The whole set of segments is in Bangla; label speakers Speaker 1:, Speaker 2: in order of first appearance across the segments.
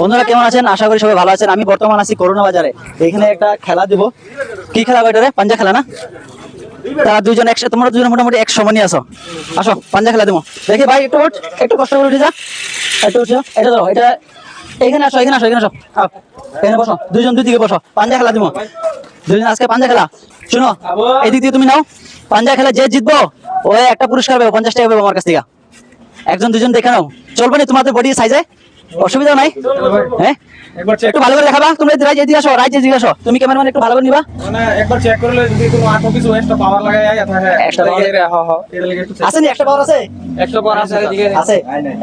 Speaker 1: বন্ধুরা কেমন আছেন? আশা করি সবাই ভালো আছেন। আমি বর্তমান আছি করোনা বাজারে। এখানে একটা খেলা দিব। কি খেলা গো এটা পাঞ্জা খেলা না? তারা দুজন একসাথে তোমরা দুজন মোটামুটি এক সমানই আসো আসো পাঞ্জা খেলা দেবো। দেখি ভাই একটু ওঠ, একটু কষ্ট করে উঠে যা। একটু উঠে। এটা ধরো এটা এখানে আসো এখানে আসো এখানে আসো। এখানে বসো দুজন দুই দিকে বসো। পাঞ্জা খেলা দিব। দুজন আজকে পাঞ্জা খেলা। শুনো এদিক দিয়ে তুমি নাও। পাঞ্জা খেলা যে জিতবো ও একটা পুরস্কার পাবো পঞ্চাশ টাকা পাবো আমার কাছ থেকে। একজন দুজন দেখে নাও। চলবে না তোমাদের বডি সাইজে অসুবিধা নাই? হ্যাঁ?
Speaker 2: একবার চেক
Speaker 1: একটু ভালো করে দেখাবা। তোমরা রাইজ এদিকে আসো রাইজ এদিকে আসো। তুমি ক্যামেরাম্যান একটু ভালো করে নিবা।
Speaker 2: মানে একবার চেক করলে যদি কোনো আটো কিছু এক্সট্রা পাওয়ার লাগায় থাকে
Speaker 1: Extra power?
Speaker 2: হ্যাঁ হ্যাঁ এটা লাগে একটু
Speaker 1: আছে নি একটা পাওয়ার আছে?
Speaker 2: Extra power আছে এদিকে।
Speaker 1: আছে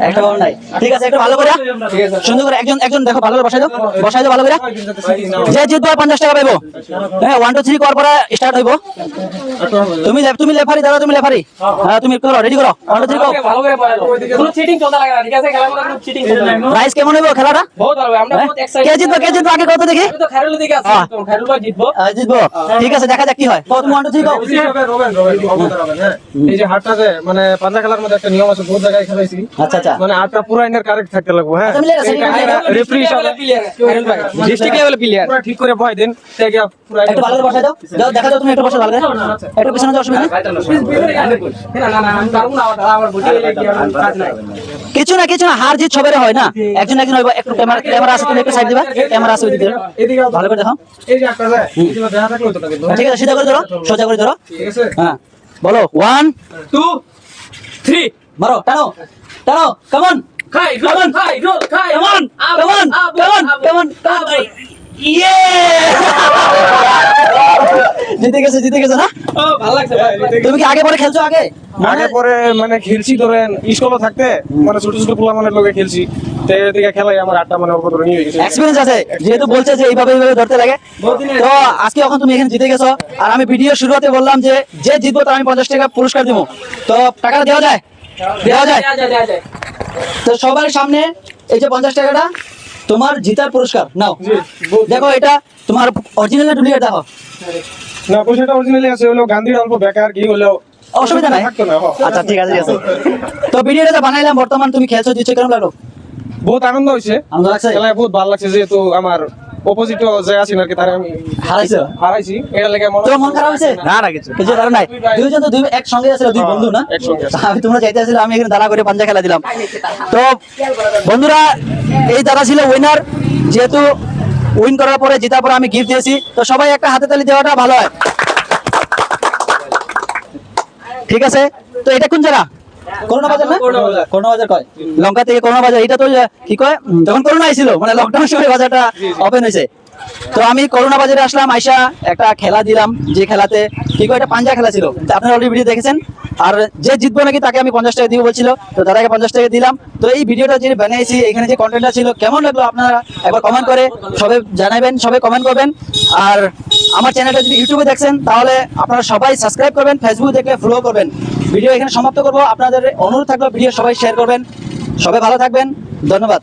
Speaker 1: একটা পাওয়ার নাই। ঠিক আছে একটু ভালো করে
Speaker 2: ঠিক আছে
Speaker 1: সুন্দর করে একজন একজন দেখো ভালো করে বসাই দাও বসাই দাও ভালো করে যে জিতবো টাকা হ্যাঁ করার পরে স্টার্ট হইব। তুমি তুমি লেফারি দাদা তুমি লেফারি। হ্যাঁ তুমি করো রেডি করো। ওয়ান টু থ্রি করো
Speaker 3: ভালো করে পড়ালো কোনো চিটিং চলতে লাগে না ঠিক আছে? কোনো চিটিং চলতে লাগে না।
Speaker 1: প্রাইস কেমন হইব খেলাটা?
Speaker 3: বহুত ভালো আমরা
Speaker 1: হ্যাঁ?
Speaker 3: বহুত এক্সাইটেড
Speaker 1: কে জিতবো কে জিতবো আগে কত দেখি?
Speaker 3: আমি তো খারুল দিকে আছি
Speaker 1: হ্যাঁ।
Speaker 3: তো খারুল ভাই জিতবো
Speaker 1: জিতবো। ঠিক আছে দেখা যাক কি হয়। কত ওয়ান টু থ্রি কো
Speaker 2: রবেন, রবেন, হ্যাঁ। এই যে হাতটা যে, মানে পাঞ্জা খেলার মধ্যে একটা নিয়ম আছে বহুত জায়গায় খেলাইছি।
Speaker 1: আচ্ছা আচ্ছা।
Speaker 2: মানে হাতটা পুরো ইনের কারেক্ট থাকতে লাগবে হ্যাঁ।
Speaker 1: আচ্ছা,
Speaker 2: রেফারি হিসাবে
Speaker 3: প্লেয়ার খারুল ভাই ডিস্ট্রিক্ট লেভেল প্লেয়ার
Speaker 2: পুরো ঠিক করে বয় দিন থেকে পুরো
Speaker 1: একটু ভালো করে বসাই দাও। দাও দেখা দাও তুমি একটু বসে ভালো করে একটু পিছনে যাও অসুবিধা
Speaker 3: না না না আমি পারব না আমার কি কাজ নাই।
Speaker 1: কিছু না কিছু না হার জিত সবের হয় না। একজন একজন হইব একটু ক্যামেরা ক্যামেরা আছে তুমি একটু সাইড দিবা। ক্যামেরা আছে ওইদিকে।
Speaker 2: এদিকে
Speaker 1: ভালো করে দেখো।
Speaker 2: এই যে না
Speaker 1: ঠিক আছে সিধা করে ধরো সোজা করে ধরো।
Speaker 2: ঠিক আছে।
Speaker 1: হ্যাঁ বলো। ওয়ান
Speaker 3: টু থ্রি
Speaker 1: মারো টানো টানো কামন
Speaker 3: খাই
Speaker 1: Come on.
Speaker 3: খাই রোল খাই।
Speaker 1: Come on come on come on come on come on ইয়ে জিতে গেছে জিতে গেছে না? তুমি কি আগে পরে খেলছো আগে?
Speaker 2: আগে পরে মানে খেলছি ধরেন স্কুলে থাকতে মানে ছোট ছোট পোলা মানে লোকে খেলছি খেলাই আমার আটটা মানে অল্প ধরে নিয়ে গেছে।
Speaker 1: এক্সপিরিয়েন্স আছে যেহেতু বলছে যে এইভাবে এইভাবে ধরতে লাগে। তো আজকে যখন তুমি এখানে জিতে গেছো আর আমি ভিডিও শুরুতে বললাম যে যে জিতবো তার আমি পঞ্চাশ টাকা পুরস্কার দিব। তো টাকাটা দেওয়া যায়? দেওয়া যায়? তো সবার সামনে এই যে পঞ্চাশ টাকাটা তোমার জিতার পুরস্কার। নাও। দেখো এটা তোমার অরিজিনাল ডুপ্লিকেট দেখো।
Speaker 2: না পয়সাটা অরিজিনালি আছে হলো গান্ধীর অল্প বেকার কি হলো?
Speaker 1: অসুবিধা নাই। আচ্ছা ঠিক আছে ঠিক আছে। তো ভিডিওটা বানাইলাম বর্তমান তুমি খেলছো দিচ্ছ কেমন লাগল?
Speaker 2: বহুত আনন্দ হয়েছে।
Speaker 1: আনন্দ লাগছে?
Speaker 2: খেলায় বহুত ভালো লাগছে যেহেতু আমার অপোজিট যে আছি নাকি তারা আমি
Speaker 1: হারাইছো?
Speaker 2: হারাইছি। এটা লেগে মনে
Speaker 1: তোমার মন খারাপ হয়েছে?
Speaker 2: না না কিছু
Speaker 1: কিছু কারণ নাই। দুইজন তো দুই একসঙ্গে আছিল দুই
Speaker 2: হ্যাঁ,
Speaker 1: বন্ধু না?
Speaker 2: একসঙ্গে।
Speaker 1: আমি তোমরা চাইতে আসলে আমি এখানে দাঁড়া করে পাঞ্জা খেলা দিলাম। তো বন্ধুরা এই দাদা ছিল উইনার যেহেতু উইন করার পরে জেতার পরে আমি গিফট দিয়েছি। তো সবাই একটা হাতে তালি দেওয়াটা ভালো হয়। ঠিক আছে? তো এটা কোন জেলা করোনা বাজার না?
Speaker 3: করোনা বাজার।
Speaker 1: কয়? লঙ্কা থেকে করোনা বাজার এটা তো কি কয়? যখন করোনা আইছিল মানে লকডাউন সময় বাজারটা ওপেন হয়েছে। তো আমি করোনা বাজারে আসলাম, আইসা একটা খেলা দিলাম, যে খেলাতে কি এটা পাঞ্জা খেলা ছিল। আপনারা অলরেডি ভিডিও দেখেছেন। আর যে জিতবো নাকি তাকে আমি পঞ্চাশ টাকা দিব বলছিল, তো দাদাকে পঞ্চাশ টাকা দিলাম। তো এই ভিডিওটা যে বানিয়েছি, এখানে যে কন্টেন্টটা ছিল, কেমন লাগল আপনারা একবার কমেন্ট করে সবে জানাবেন, সবে কমেন্ট করবেন। আর আমার চ্যানেলটা যদি ইউটিউবে দেখছেন, তাহলে আপনারা সবাই সাবস্ক্রাইব করবেন ফেসবুক দেখলে ফলো করবেন। ভিডিও এখানে সমাপ্ত করব। আপনাদের অনুরোধ থাকল ভিডিও সবাই শেয়ার করবেন। সবাই ভালো থাকবেন। ধন্যবাদ।